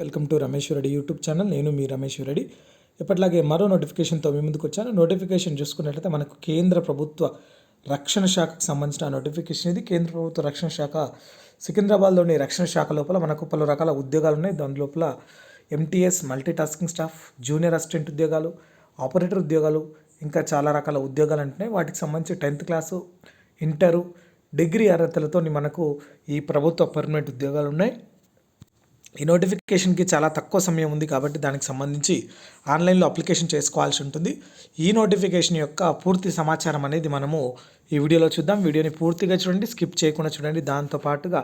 Welcome to Ramesh Reddy YouTube channel. నేను మీ రమేష్ రెడ్డి. ఎప్పటిలాగే మరో నోటిఫికేషన్తో మీ ముందుకు వచ్చాను. నోటిఫికేషన్ చూసుకున్నట్లయితే మనకు కేంద్ర ప్రభుత్వ రక్షణ శాఖకు సంబంధించిన నోటిఫికేషన్ ఇది. కేంద్ర ప్రభుత్వ రక్షణ శాఖ సికింద్రాబాద్లోని రక్షణ శాఖ లోపల మనకు పలు రకాల ఉద్యోగాలు ఉన్నాయి. దాని లోపల MTS multitasking staff junior assistant ఉద్యోగాలు ఆపరేటర్ ఉద్యోగాలు ఇంకా చాలా రకాల ఉద్యోగాలు అంటున్నాయి. వాటికి సంబంధించి టెన్త్ క్లాసు ఇంటరు డిగ్రీ అర్హతలతో మనకు ఈ ప్రభుత్వ పర్మనెంట్ ఉద్యోగాలు ఉన్నాయి. ఈ నోటిఫికేషన్కి చాలా తక్కువ సమయం ఉంది కాబట్టి దానికి సంబంధించి ఆన్లైన్లో అప్లికేషన్ చేసుకోవాల్సి ఉంటుంది. ఈ నోటిఫికేషన్ యొక్క పూర్తి సమాచారం అనేది మనము ఈ వీడియోలో చూద్దాం. వీడియోని పూర్తిగా చూడండి స్కిప్ చేయకుండా చూడండి. దాంతో పాటుగా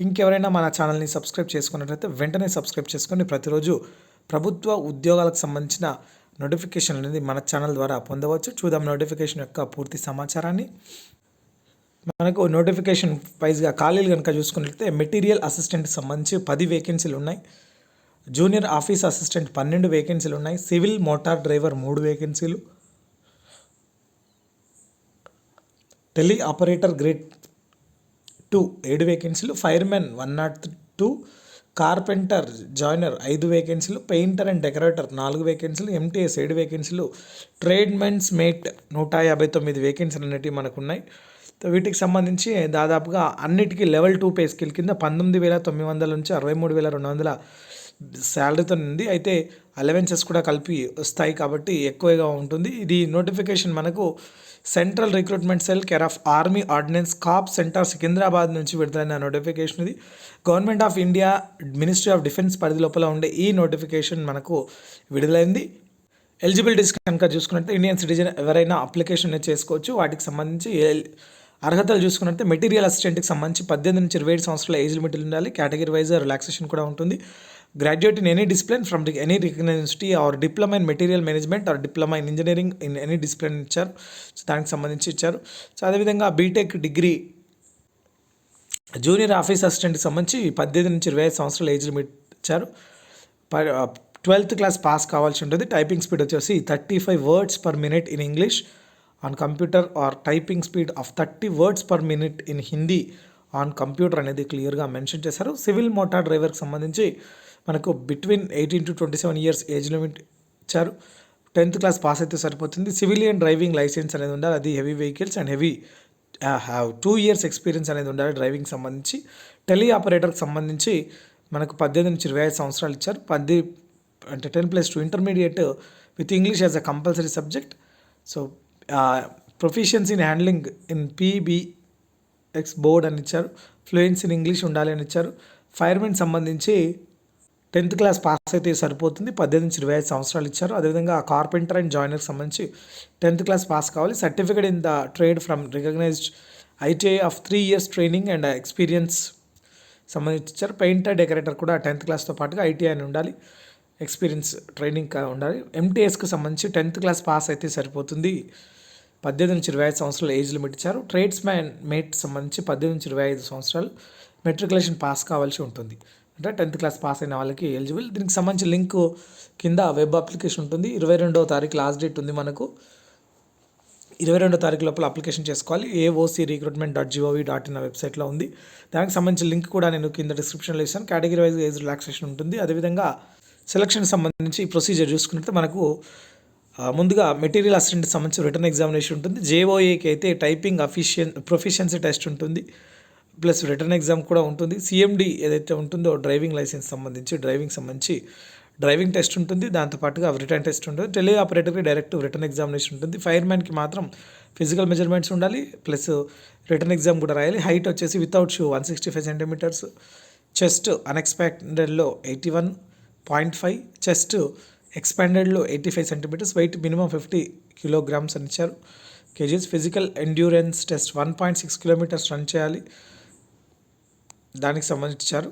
ఇంకెవరైనా మన ఛానల్ని సబ్స్క్రైబ్ చేసుకున్నట్లయితే వెంటనే సబ్స్క్రైబ్ చేసుకొని ప్రతిరోజు ప్రభుత్వ ఉద్యోగాలకు సంబంధించిన నోటిఫికేషన్ అనేది మన ఛానల్ ద్వారా పొందవచ్చు. చూద్దాం నోటిఫికేషన్ యొక్క పూర్తి సమాచారాన్ని. మనకు నోటిఫికేషన్ వైజ్గా ఖాళీలు కనుక చూసుకున్నట్లయితే మెటీరియల్ అసిస్టెంట్కి సంబంధించి పది వేకెన్సీలు ఉన్నాయి. జూనియర్ ఆఫీస్ అసిస్టెంట్ పన్నెండు వేకెన్సీలు ఉన్నాయి. సివిల్ మోటార్ డ్రైవర్ మూడు వేకెన్సీలు టెలి ఆపరేటర్ గ్రేడ్ టూ ఏడు వేకెన్సీలు fireman one not two carpenter joiner ఐదు వేకెన్సీలు పెయింటర్ అండ్ డెకరేటర్ నాలుగు వేకెన్సీలు ఎంటీఎస్ ఏడు వేకెన్సీలు ట్రేడ్మెన్స్ మేట్ నూట యాభై తొమ్మిది వేకెన్సీలు అనేటివి మనకు ఉన్నాయి. వీటికి సంబంధించి దాదాపుగా అన్నిటికీ లెవెల్ టూ పే స్కిల్ కింద పంతొమ్మిది వేల తొమ్మిది వందల నుంచి అరవై మూడు వేల రెండు వందల శాలరీతో ఉంది అయితే అలవెన్సెస్ కూడా కలిపి వస్తాయి కాబట్టి ఎక్కువగా ఉంటుంది. ఇది నోటిఫికేషన్ మనకు central recruitment cell care of army ordnance corps centre Secunderabad నుంచి విడుదలైన నోటిఫికేషన్ ఇది. Government of India ministry of defence పరిధి లోపల ఉండే ఈ నోటిఫికేషన్ మనకు విడుదలైంది. ఎలిజిబిలిటీస్ కనుక చూసుకున్నట్టు ఇండియన్ సిటిజన్ ఎవరైనా అప్లికేషన్ చేసుకోవచ్చు. వాటికి సంబంధించి అర్హతలు చూసుకున్నట్టే మెటీరియల్ అసిస్టెంట్కి సంబంధించి పద్దెనిమిది నుంచి ఇరవై ఏడు సంవత్సరాల ఏజ్ లిమిట్ ఉండాలి. కేటగిరీ వైజ్ రిలాక్సేషన్ కూడా ఉంటుంది. Graduate in any discipline from any recognise or diploma in material management or diploma in engineering in any discipline ఇచ్చారు. సో దానికి సంబంధించి ఇచ్చారు. సో అదేవిధంగా బీటెక్ డిగ్రీ జూనియర్ ఆఫీస్ అసిస్టెంట్కి సంబంధించి పద్దెనిమిది నుంచి ఇరవై ఐదు సంవత్సరాల ఏజ్ లిమిట్ ఇచ్చారు. ట్వెల్త్ క్లాస్ పాస్ కావాల్సి ఉంటుంది. టైపింగ్ స్పీడ్ వచ్చేసి thirty five words per minute in English. On computer or typing speed of thirty words per minute in Hindi on computer అనేది క్లియర్గా మెన్షన్ చేశారు. సివిల్ మోటార్ డ్రైవర్కి సంబంధించి మనకు between eighteen to twenty seven years age limit ఇచ్చారు. Tenth class pass అయితే సరిపోతుంది. Civilian driving licence అనేది ఉండాలి. అది heavy vehicles and heavy have two years experience అనేది ఉండాలి డ్రైవింగ్ సంబంధించి. టెలి ఆపరేటర్కి సంబంధించి మనకు పద్దెనిమిది నుంచి ఇరవై ఐదు సంవత్సరాలు ఇచ్చారు. పది అంటే ten plus two intermediate with English as a compulsory subject so proficiency in handling in PBX board అని ఇచ్చారు. ఫ్లూయెన్స్ ఇన్ ఇంగ్లీష్ ఉండాలి అని ఇచ్చారు. ఫైర్మెన్ సంబంధించి టెన్త్ క్లాస్ పాస్ అయితే సరిపోతుంది. పద్దెనిమిది నుంచి ఇరవై ఐదు సంవత్సరాలు ఇచ్చారు. అదేవిధంగా కార్పెంటర్ అండ్ జాయినర్కి సంబంధించి టెన్త్ క్లాస్ పాస్ కావాలి. Certificate in the trade from recognised ITI of three years training and experience సంబంధించి ఇచ్చారు. పెయింటర్ డెకరేటర్ కూడా టెన్త్ క్లాస్తో పాటుగా ఐటీఐ అని ఉండాలి. ఎక్స్పీరియన్స్ ట్రైనింగ్ ఉండాలి. ఎంటీఎస్కి సంబంధించి టెన్త్ క్లాస్ పాస్ అయితే సరిపోతుంది. పద్దెనిమిది నుంచి ఇరవై ఐదు సంవత్సరాలు ఏజ్ లిమిట్ ఇచ్చారు. ట్రేడ్స్ మ్యాన్ మేట్ సంబంధించి పద్దెనిమిది నుంచి ఇరవై ఐదు సంవత్సరాలు మెట్రికులేషన్ పాస్ కావాల్సి ఉంటుంది. అంటే టెన్త్ క్లాస్ పాస్ అయిన వాళ్ళకి ఎలిజిబుల్. దీనికి సంబంధించి లింక్ కింద వెబ్ అప్లికేషన్ ఉంటుంది. ఇరవై రెండవ తారీఖు లాస్ట్ డేట్ ఉంది మనకు. ఇరవై రెండో తారీఖు లోపల అప్లికేషన్ చేసుకోవాలి. AOC recruitment dot gov dot in వెబ్సైట్లో ఉంది. దానికి సంబంధించిన లింక్ కూడా నేను కింద డిస్క్రిప్షన్లో ఇస్తాను. కేటగిరీ వైజ్ ఏజ్ రిలాక్సేషన్ ఉంటుంది. అదేవిధంగా సెలక్షన్ సంబంధించి ప్రొసీజర్ చూసుకున్నట్టు మనకు ముందుగా మెటీరియల్ అసిస్టెంట్ సంబంధించి రిటర్న్ ఎగ్జామినేషన్ ఉంటుంది. జేఓఏకి అయితే టైపింగ్ అఫిషియన్ ప్రొఫిషియన్సీ టెస్ట్ ఉంటుంది. ప్లస్ రిటర్న్ ఎగ్జామ్ కూడా ఉంటుంది. సిఎండి ఏదైతే ఉంటుందో డ్రైవింగ్ లైసెన్స్ సంబంధించి డ్రైవింగ్ సంబంధించి డ్రైవింగ్ టెస్ట్ ఉంటుంది. దాంతోపాటుగా రిటర్న్ టెస్ట్ ఉంటుంది. టెలి ఆపరేటర్కి డైరెక్ట్ రిటర్న్ ఎగ్జామినేషన్ ఉంటుంది. ఫైర్మ్యాన్కి మాత్రం ఫిజికల్ మెజర్మెంట్స్ ఉండాలి. ప్లస్ రిటర్న్ ఎగ్జామ్ కూడా రాయాలి. హైట్ వచ్చేసి without shoe one sixty five centimetres chest అన్ఎక్స్పెక్టెడ్లో eighty one point five chest ఎక్స్పాండెడ్లో eighty five centimetres weight minimum fifty kilograms అని ఇచ్చారు. Kgs physical endurance test one point six kilometres run చేయాలి. దానికి సంబంధించారు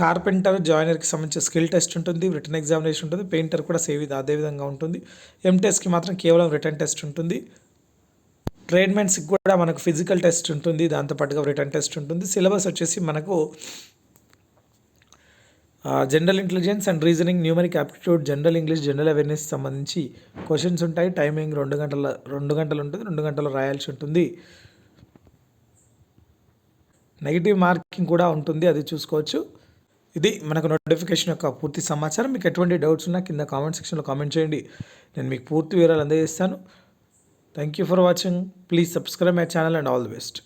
carpenter జాయినర్కి సంబంధించిన స్కిల్ టెస్ట్ ఉంటుంది written examination ఉంటుంది painter కూడా సేవ్ అదేవిధంగా ఉంటుంది. ఎంటెస్కి మాత్రం కేవలం రిటర్న్ టెస్ట్ ఉంటుంది. ట్రేడ్మెంట్స్కి కూడా మనకు ఫిజికల్ టెస్ట్ ఉంటుంది దాంతోపాటుగా రిటర్న్ టెస్ట్ ఉంటుంది. సిలబస్ వచ్చేసి మనకు general intelligence and reasoning numeric aptitude general English general awareness సంబంధించి క్వశ్చన్స్ ఉంటాయి. టైమింగ్ రెండు గంటల రెండు గంటలు ఉంటుంది రెండు గంటలు రాయాల్సి ఉంటుంది. నెగిటివ్ మార్కింగ్ కూడా ఉంటుంది అది చూసుకోవచ్చు. ఇది మనకు నోటిఫికేషన్ యొక్క పూర్తి సమాచారం. మీకు ఎటువంటి డౌట్స్ ఉన్నా కింద కామెంట్ సెక్షన్లో కామెంట్ చేయండి. నేను మీకు పూర్తి వివరాలు అందజేస్తాను. Thank you for watching please subscribe my channel and all the best